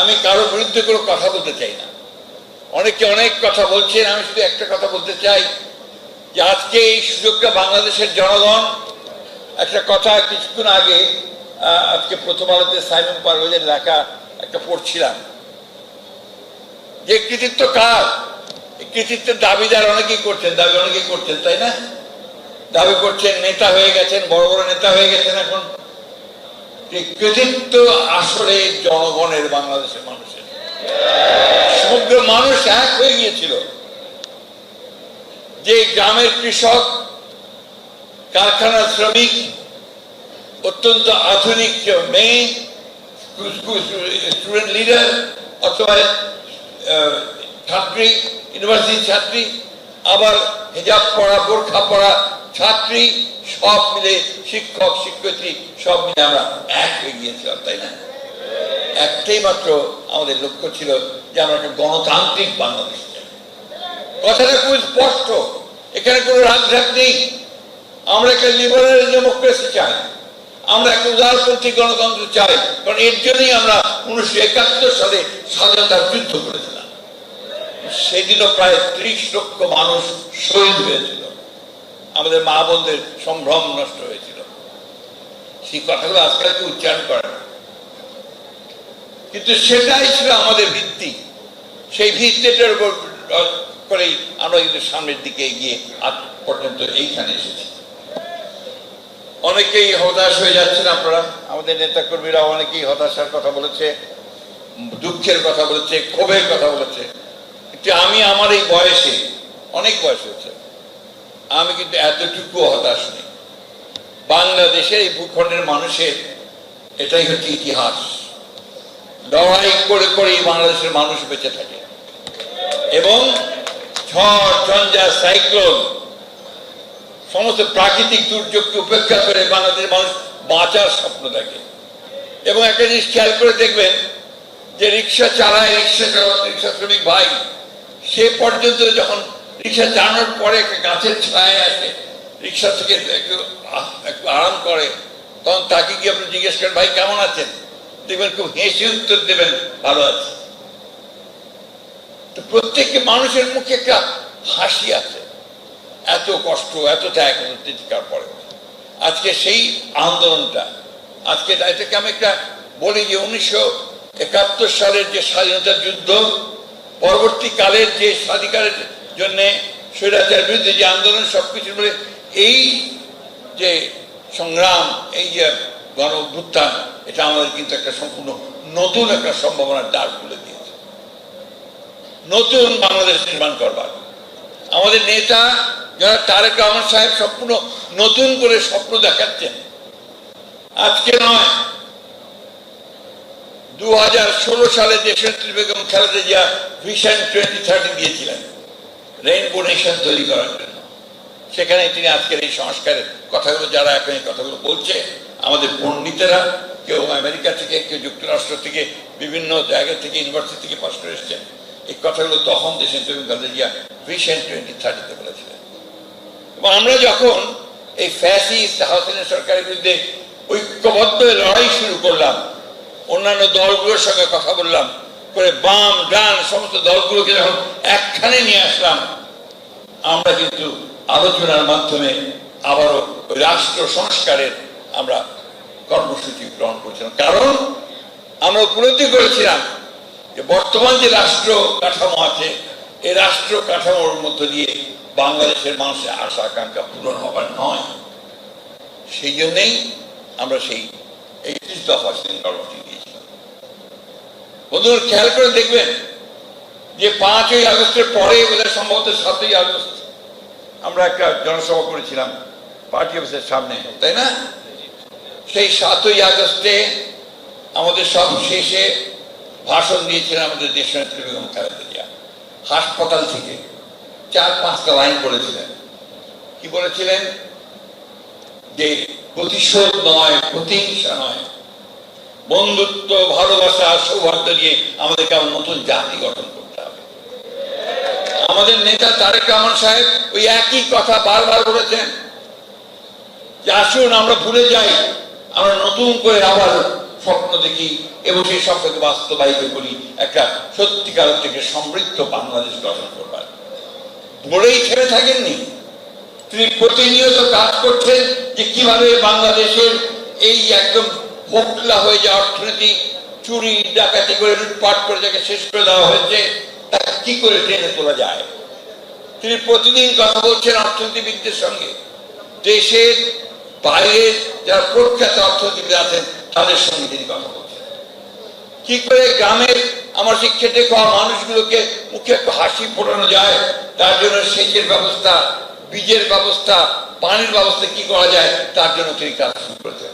আমি কারও বিরুদ্ধে কোনো কথা বলতে চাই না। অনেকে অনেক কথা বলছেন, আমি শুধু একটা কথা বলতে চাই যে আজকে এই সুযোগটা বাংলাদেশের জনগণ একটা কথা কিছুক্ষণ আগে আজকে প্রথম আলোতে সাইমন পারভেজের লেখা একটা পড়ছিলাম। যে কৃতিত্ব কার? কৃতিত্বের দাবিদার অনেকেই করছেন, দাবি অনেকেই করছেন, তাই না? দাবি করছেন, নেতা হয়ে গেছেন, বড় বড় নেতা হয়ে গেছেন এখন। কৃতিত্ব আসলে জনগণের বাংলাদেশের মানুষের। সমগ্র মানুষ এক হয়ে গিয়েছিল। যে গ্রামের কৃষক কারখানার শ্রমিক, অত্যন্ত আধুনিক মেয়ে স্টুডেন্ট লিডার অথবা ছাত্রী ইউনিভার্সিটি ছাত্রী, আবার হেজাব পড়া, বোরখা পড়া ছাত্রী, সব মিলে শিক্ষক, শিক্ষয়িত্রী, সব মিলে আমরা এক হয়ে গিয়েছিলাম, তাই না? একটাই মাত্র আমাদের লক্ষ্য ছিল যে আমরা একটা গণতান্ত্রিক বাংলাদেশ কথাটা খুব স্পষ্ট। এখানে কোনো রাজঘাট নেই। আমরা একটা লিবারেল ডেমোক্রেসি চাই। আমরা একটা উদারপন্থী গণতন্ত্র চাই। কারণ এর জন্যই আমরা উনিশশো একাত্তর সালে স্বাধীনতার যুদ্ধ করেছিলাম। সেদিনও প্রায় ত্রিশ লক্ষ মানুষ শহীদ হয়েছিল। আমাদের মা বোনদের সম্ভ্রম নষ্ট হয়েছিল। সেই কথাগুলো আজকাল কেউ উচ্চারণ করে না। কিন্তু সেটাই ছিল আমাদের ভিত্তি। সেই ভিত্তিটার উপর করেই আমরা কিন্তু সামনের দিকে এগিয়ে আজ পর্যন্ত এইখানে এসেছি। অনেকেই হতাশ হয়ে যাচ্ছেন আপনারা। আমাদের নেতা কর্মীরা অনেকেই হতাশার কথা বলেছে, দুঃখের কথা বলেছে, ক্ষোভের কথা বলেছে। আমি, আমার এই বয়সে অনেক বয়স হয়েছে। আমি কিন্তু এতটুকু হতাশ নেই। বাংলাদেশের এই ভূখণ্ডের মানুষের এটাই হচ্ছে ইতিহাস। লড়াই করে করেই বাংলাদেশের মানুষ বেঁচে থাকে। এবং ঝড়, ঝঞ্ঝা, সাইক্লোন, সমস্ত প্রাকৃতিক দুর্যোগকে উপেক্ষা করে বাংলাদেশের মানুষ বাঁচার স্বপ্ন দেখে। এবং একটা জিনিস খেয়াল করে দেখবেন যে রিক্সা চালায়, রিক্সা রিক্সা শ্রমিক ভাই, সে পর্যন্ত যখন রিক্সা চালানোর পরে একটা গাছের ছায় আসে, রিক্সা থেকে একটু একটু আরাম করে। তখন তাকে কি আপনি জিজ্ঞেস করেন, ভাই, কেমন আছেন? দেখবেন খুব হেসে উত্তর দেবেন, ভালো আছে। তো প্রত্যেকটি মানুষের মুখে একটা হাসি আছে এত কষ্ট, এত ত্যাগ এত চিৎকার পরে? আজকে সেই আন্দোলনটা, আজকে এটাকে আমি একটা বলি যে উনিশশো একাত্তর সালের যে স্বাধীনতা যুদ্ধ, পরবর্তীকালের যে স্বাধিকারের জন্য স্বৈরাচার বিরুদ্ধে যে আন্দোলন, সবকিছু বলে এই যে সংগ্রাম, এই যে গণ অভ্যুত্থান, এটা আমাদের কিন্তু একটা সম্পূর্ণ নতুন একটা সম্ভাবনার দ্বার খুলে দিয়েছে। নতুন বাংলাদেশ নির্মাণ করবার। আমাদের নেতা যারা তারেক রহমান সাহেব সম্পূর্ণ নতুন করে স্বপ্ন দেখাচ্ছেন। আজকে নয় দু সালে দেশনেত্রী Begum Khaleda Zia vision twenty thirty দিয়েছিলেন রেইনবো নেশন তৈরি করার জন্য। সেখানে তিনি আজকের এই সংস্কারের কথাগুলো, যারা এখন এই কথাগুলো বলছে, আমাদের পণ্ডিতেরা, কেউ আমেরিকা থেকে, কেউ যুক্তরাষ্ট্র থেকে, বিভিন্ন জায়গা থেকে, ইউনিভার্সিটি থেকে পাশ করে এসছেন এই কথাগুলো তখন দেশে বেগম খালেদা জিয়া ভিশন টোয়েন্টি থার্টিতে বলেছিলেন। এবং আমরা যখন এই ফ্যাসিস্ট হাসিনা সরকারের বিরুদ্ধে ঐক্যবদ্ধ লড়াই শুরু করলাম, অন্যান্য দলগুলোর সঙ্গে কথা বললাম করে বাম, ডান সমস্ত দলগুলোকে যখন একখানে নিয়ে আসলাম, আমরা কিন্তু আলোচনার মাধ্যমে আবারও রাষ্ট্র সংস্কারের আমরা কর্মসূচি গ্রহণ করেছিলাম। কারণ আমরা উপলব্ধি করেছিলাম যে বর্তমান যে রাষ্ট্র কাঠামো আছে এই রাষ্ট্র কাঠামোর মধ্য দিয়ে বাংলাদেশের মানুষের আশা আকাঙ্ক্ষা পূরণ হবার নয়। সেই জন্যেই আমরা সেই একত্রিশ দফা কর্মসূচি বন্ধুরা, খেয়াল করে দেখবেন যে পাঁচই আগস্টের পরে বোধহয় সম্ভবত সাতই আগস্ট আমরা একটা জনসভা করেছিলাম, পার্টি অফিসের সামনে, তাই না? সেই সাতই আগস্টে আমাদের সব শেষে ভাষণ দিয়েছিলেন আমাদের দেশনেত্রী বেগম খালেদা হাসপাতাল থেকে চার পাঁচটা লাইন বলেছিলেন। কি বলেছিলেন? যে প্রতিশোধ নয়, প্রতিহিংসা নয় বন্ধুত্ব, ভালোবাসা, সৌহার্দ্য নিয়ে আমাদেরকে আবার নতুন জাতি গঠন করতে হবে। আমাদের নেতা তারেক রহমান সাহেব ওই একই কথা বারবার বলেছেন যে, আসুন, আমরা ভুলে যাই। আমরা নতুন করে আবার স্বপ্ন দেখি এবং সেই স্বপ্নকে বাস্তবায়িত করি। একটা সত্যিকার থেকে সমৃদ্ধ বাংলাদেশ গঠন করবার। বলেই ছেড়ে থাকেননি। তিনি প্রতিনিয়ত কাজ করছেন যে, কীভাবে বাংলাদেশের এই একদম হোকলা হয়ে যাওয়া অর্থনীতি চুরি, ডাকাতি করে লুটপাট করে যাকে শেষ করে দেওয়া হয়েছে, তাকে কি করে টেনে তোলা যায়? তিনি প্রতিদিন কথা বলছেন অর্থনীতিবিদদের সঙ্গে। দেশের বাইরের যারা প্রখ্যাত অর্থনীতিবিদ আছেন, তাদের সঙ্গে তিনি কথা বলছেন। কি করে গ্রামের আমার সেই খেটে খাওয়া মানুষগুলোকে মুখে একটু হাসি ফোটানো যায়, তার জন্য সেচের ব্যবস্থা, বীজের ব্যবস্থা, পানির ব্যবস্থা কি করা যায়, তার জন্য তিনি কাজ শুরু করেছেন।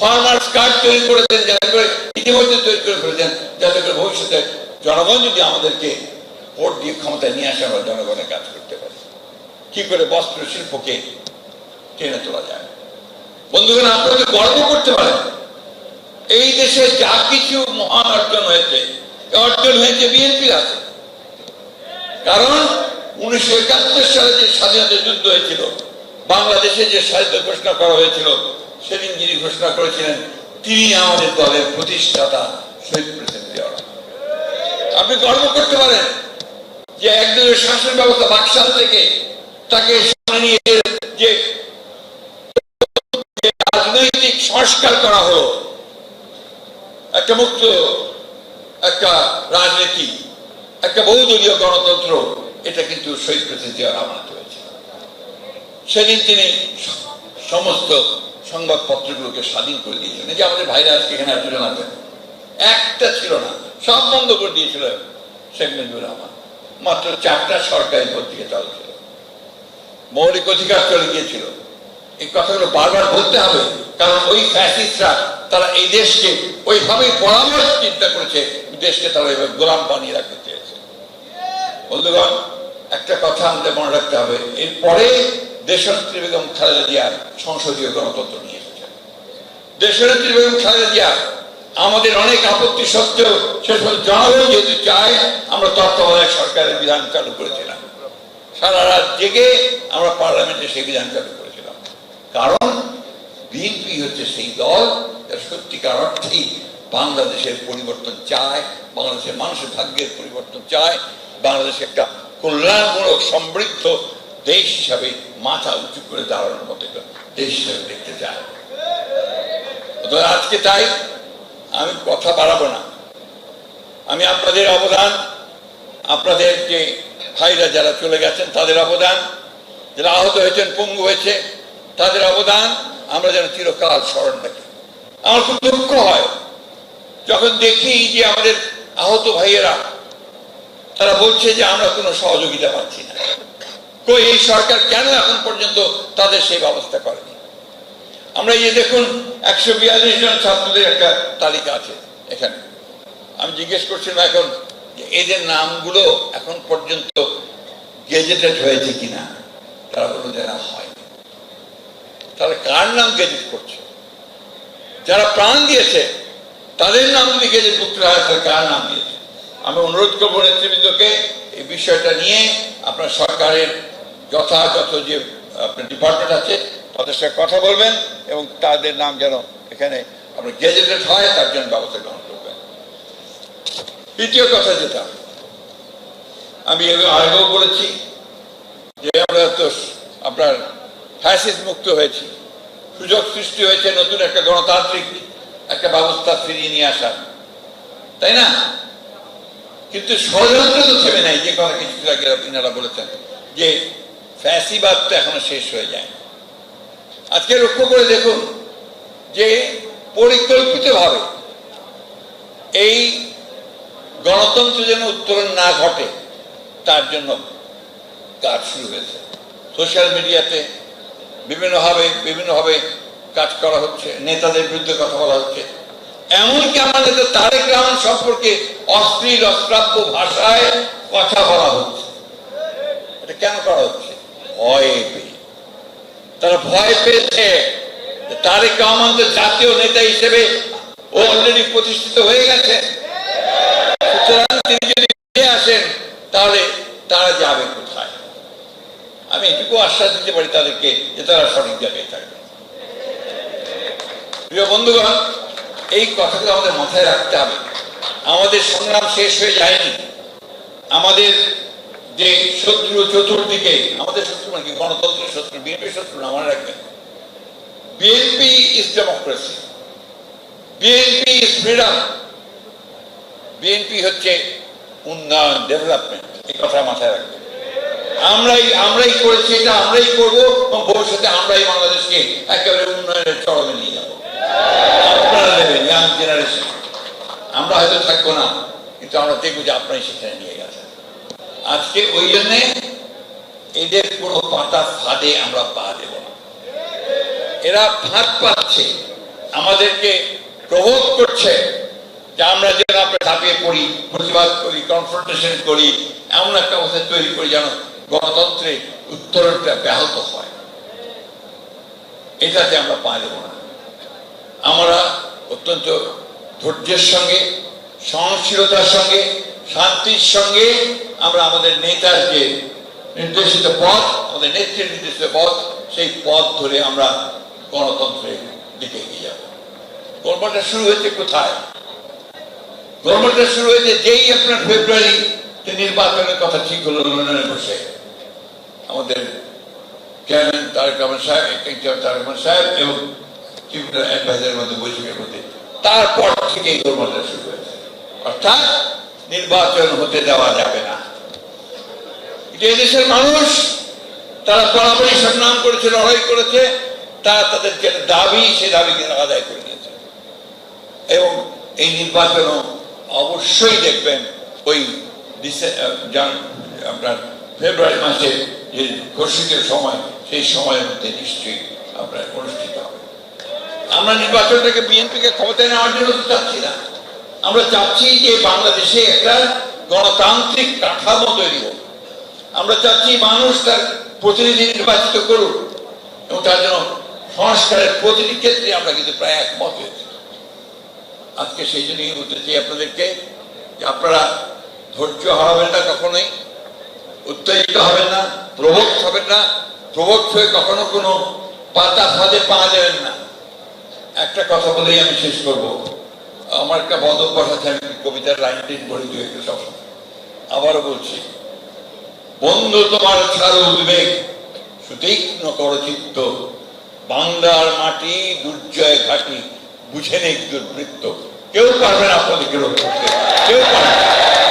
ফার্মার্স কার্ড তৈরি করেছেন, যাতে করে ইতিমধ্যে তৈরি করে ফেলেছেন, যাতে করে ভবিষ্যতে জনগণ যদি আমাদেরকে ভোট দিয়ে ক্ষমতায় নিয়ে আসে, আমরা জনগণের কাজ করতে পারি। কি করে বস্ত্র শিল্পকে টেনে তোলা যায়। বন্ধুগণ আপনাকে গর্ব করতে পারেন? এই দেশে যা কিছু মহান অর্জন হয়েছে অর্জন হয়েছে বিএনপির হাতে। কারণ উনিশশো একাত্তর সালে যে স্বাধীনতা যুদ্ধ হয়েছিল বাংলাদেশে যে সাহিত্য ঘোষণা করা হয়েছিল, সেদিন যিনি ঘোষণা করেছিলেন, তিনি আমাদের দলের প্রতিষ্ঠাতা শহীদ প্রেসিডেন্ট আপনি গর্ব করতে পারেন যে একজনের শাসন ব্যবস্থা বাকশাল থেকে তাকে সামনে নিয়ে যে রাজনৈতিক সংস্কার করা হলো, একটা মুক্ত, একটা রাজনীতি, একটা বহুদলীয় গণতন্ত্র, এটা কিন্তু শহীদ প্রেসিডেন্ট জিয়াউর রহমান। সেদিন তিনি সমস্ত সংবাদপত্রগুলোকে স্বাধীন করে দিয়েছিলেন। যে আমাদের ভাইরা আজকে এখানে এতজন আছেন একটা ছিল না। সব বন্ধ করে দিয়েছিল শেখ মুজিবুর রহমান। মাত্র চারটা সরকারি পত্রিকা চালু ছিল। মৌলিক অধিকার চলে গিয়েছিল। এই কথাগুলো বারবার বলতে হবে, কারণ ওই ফ্যাসিস্টরা, তারা এই দেশকে ওইভাবেই পরামর্শ চিন্তা করেছে দেশকে তারা ওইভাবে গোলাম বানিয়ে রাখতে চেয়েছে। বন্ধুগণ, একটা কথা আমাদের মনে রাখতে হবে। এরপরে দেশনেত্রী বেগম খালেদা জিয়া সংসদীয় গণতন্ত্র নিয়ে এসেছেন দেশনেত্রী বেগম খালেদা জিয়া আমাদের অনেক আপত্তি সত্ত্বেও পর্যন্ত জনগণ যেহেতু চায়, আমরা তত্ত্বাবধায়ক সরকারের বিধান চালু করেছিলাম। সারা রাত জেগে আমরা পার্লামেন্টে সেই বিধান চালু করেছিলাম। কারণ বিএনপি হচ্ছে সেই দল, যারা সত্যিকার অর্থেই বাংলাদেশের পরিবর্তন চায়, বাংলাদেশের মানুষের ভাগ্যের পরিবর্তন চায়, বাংলাদেশ একটা কল্যাণমূলক সমৃদ্ধ দেশ হিসাবে মাথা উঁচু করে দাঁড়ানোর মতো দেশ হিসাবে দেখতে চায়। আজকে তাই আমি কথা বাড়াবো না। আমি আপনাদের অবদান, আপনাদের যে ভাইরা যারা চলে গেছেন, তাদের অবদান, যারা আহত হয়েছেন, পঙ্গু হয়েছে, তাদের অবদান, আমরা যেন চিরকাল স্মরণ রাখি। আমার খুব দুঃখ হয় যখন দেখি যে আমাদের আহত ভাইয়েরা, তারা বলছে যে আমরা কোনো সহযোগিতা পাচ্ছি না। কই এই সরকার কেন এখন পর্যন্ত তাদের সেই ব্যবস্থা করেনি? আমরা এই দেখুন, একশো বিয়াল্লিশ জন ছাত্রদের একটা তালিকা আছে এখানে। আমি জিজ্ঞেস করছিলাম এখন এদের নামগুলো এখন পর্যন্ত গেজেটেড হয়েছে কিনা? তারা বলল যে না হয় তাহলে কার নাম গেজেট করছে? যারা প্রাণ দিয়েছে, তাদের নাম যদি গেজেট মুক্ত হয়, তাহলে কার নাম দিয়েছে? আমি অনুরোধ করব নেতৃবৃন্দকে এই বিষয়টা নিয়ে আপনার সরকারের যথাযথ যে আপনার ডিপার্টমেন্ট আছে, তাদের সাথে কথা বলবেন এবং তাদের নাম যেন এখানে আপনার গেজেটেড হয়, তার জন্য ব্যবস্থা গ্রহণ করবেন। দ্বিতীয় কথা যেটা, আমি আগেও বলেছি যে আমরা তো আপনার ফ্যাসিস মুক্ত হয়েছি। সুযোগ সৃষ্টি হয়েছে নতুন একটা গণতান্ত্রিক একটা ব্যবস্থা ফিরিয়ে নিয়ে আসার। তাই না? কিন্তু ষড়যন্ত্র তো থেমে নাই, যে কথা কিছু আগে আপনারা বলেছেন, যে ফ্যাসিবাদ তো এখনও শেষ হয়ে যায়। আজকে লক্ষ্য করে দেখুন যে পরিকল্পিতভাবে এই গণতন্ত্র যেন উত্তরণ না ঘটে, তার জন্য কাজ শুরু হয়েছে। সোশ্যাল মিডিয়াতে বিভিন্নভাবে বিভিন্নভাবে কাজ করা হচ্ছে, নেতাদের বিরুদ্ধে কথা বলা হচ্ছে। এমনকি নেতা তারেক রহমান সম্পর্কে অশ্লীল, অশ্রাব্য ভাষায় কথা বলা হচ্ছে। এটা কেন করা হচ্ছে? ভয় পেয়ে। তারা ভয় পেয়েছে তারেক তো জাতীয় নেতা হিসেবে ও অলরেডি প্রতিষ্ঠিত হয়ে গেছে। সুতরাং তিনি যদি আসেন, তাহলে তারা যাবে কোথায়? আমি এটুকু আশ্বাস দিতে পারি তাদেরকে যে তারা সঠিক জায়গায় থাকবে। প্রিয় বন্ধুগণ, এই কথাগুলো আমাদের মাথায় রাখতে হবে। আমাদের সংগ্রাম শেষ হয়ে যায়নি। আমাদের যে শত্রু চতুর্দিকে, আমাদের শত্রু মানে গণতন্ত্রের শত্রু, বিএনপির শত্রু না, মনে রাখবেন। BNP is democracy BNP is freedom BNP হচ্ছে উন্নয়ন ডেভেলপমেন্ট এই কথা মাথায় রাখবেন। আমরাই আমরাই করেছি এটা, আমরাই করব, এবং ভবিষ্যতে আমরাই বাংলাদেশকে একেবারে উন্নয়নের চরমে নিয়ে যাব। আপনারা নেবেন ইয়াং জেনারেশন আমরা হয়তো থাকব না, কিন্তু আমরা দেখব যে আপনারাই সেখানে নিয়ে গেছেন। আজকে ওই জন্যে এদের কোনো পাতা ফাঁদে আমরা পা দেব। না এরা ফাঁদ পাচ্ছে, আমাদেরকে প্রভোগ করছে যে আমরা যেন আমরা ঝাঁপিয়ে পড়ি প্রতিবাদ করি কনফ্রন্টেশন করি, এমন একটা অবস্থা তৈরি করি যেন গণতন্ত্রে উত্তরণটা ব্যাহত হয়। এটাতে আমরা পা দেব না। আমরা অত্যন্ত ধৈর্যের সঙ্গে, সহনশীলতার সঙ্গে, শান্তির সঙ্গে আমরা আমাদের নেতার যে নির্দেশিত পথ, আমাদের নেত্রীর নির্দেশিত পথ, সেই পথ ধরে আমরা গণতন্ত্রের দিকে এগিয়ে যাব। গল্পটা শুরু হয়েছে কোথায়? গল্পটা শুরু হয়েছে যেই আপনার ফেব্রুয়ারি নির্বাচনের কথা ঠিক হলো লন্ডনে বসে। আমাদের চেয়ারম্যান তারেক রহমান সাহেব তারেক রহমান সাহেব এবং চিফ অ্যাডভাইজারের মধ্যে বৈঠকের মধ্যে। তারপর থেকে এই গল্পটা শুরু হয়েছে। অর্থাৎ নির্বাচন হতে দেওয়া যাবে না। এটা দেশের মানুষ তারা বরাবরই সম্মান করেছে, লড়াই করেছে, তারা তাদের যে দাবি, সে দাবিকে আদায় করে নিয়েছে। এবং এই নির্বাচনও অবশ্যই দেখবেন ওই আপনার ফেব্রুয়ারি মাসে যে ঘোষিত সময়, সেই সময়ের মধ্যে নিশ্চয়ই আপনার অনুষ্ঠিত হবে। আমরা নির্বাচনটাকে বিএনপিকে ক্ষমতায় নেওয়ার জন্য তো চাচ্ছি না। আমরা চাচ্ছি যে বাংলাদেশে একটা গণতান্ত্রিক কাঠামো তৈরি হোক। আমরা চাচ্ছি মানুষ তার প্রতিনিধি নির্বাচিত করুক এবং তার জন্য সংস্কারের প্রতিটি ক্ষেত্রে আমরা কিন্তু প্রায় একমত হয়েছি। আজকে সেই জন্যই বলতে চাই আপনাদেরকে যে আপনারা ধৈর্য হারাবেন না কখনোই, উত্তেজিত হবেন না প্রভোগ হবেন না প্রভোগ হয়ে কখনো কোনো পাতা ফাঁদে পা দেবেন না। একটা কথা বলেই আমি শেষ করব। আমার একটা বদ অভ্যাস আছে, আমি কবিতার লাইনটি বলে দিয়ে সব আবারও বলছি বন্ধু তোমার ছাড় উদ্বেগ সুতীক্ষ্ণ করচিত্ত বাংলার মাটি দুর্জয় ঘাটি, বুঝে নেই দুর্বৃত্ত। কেউ পারবে না আপনাদের করতে। কেউ পারবে।